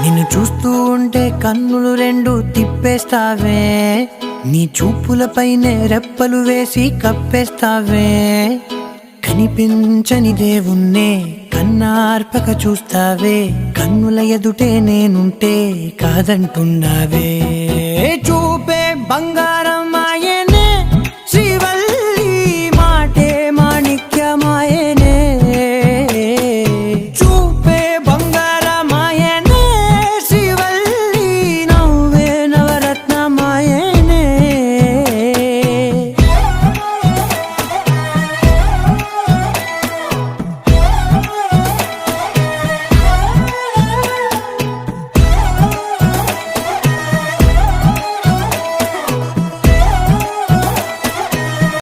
చూస్తూ ఉంటే కన్నులు రెండు తిప్పేస్తావే. నీ చూపులపైనే రెప్పలు వేసి కప్పేస్తావే. కనిపించని దేవుణ్ణే కన్నార్పక చూస్తావే. కన్నుల ఎదుటే నేనుంటే కాదంటున్నావే. చూపే బంగారు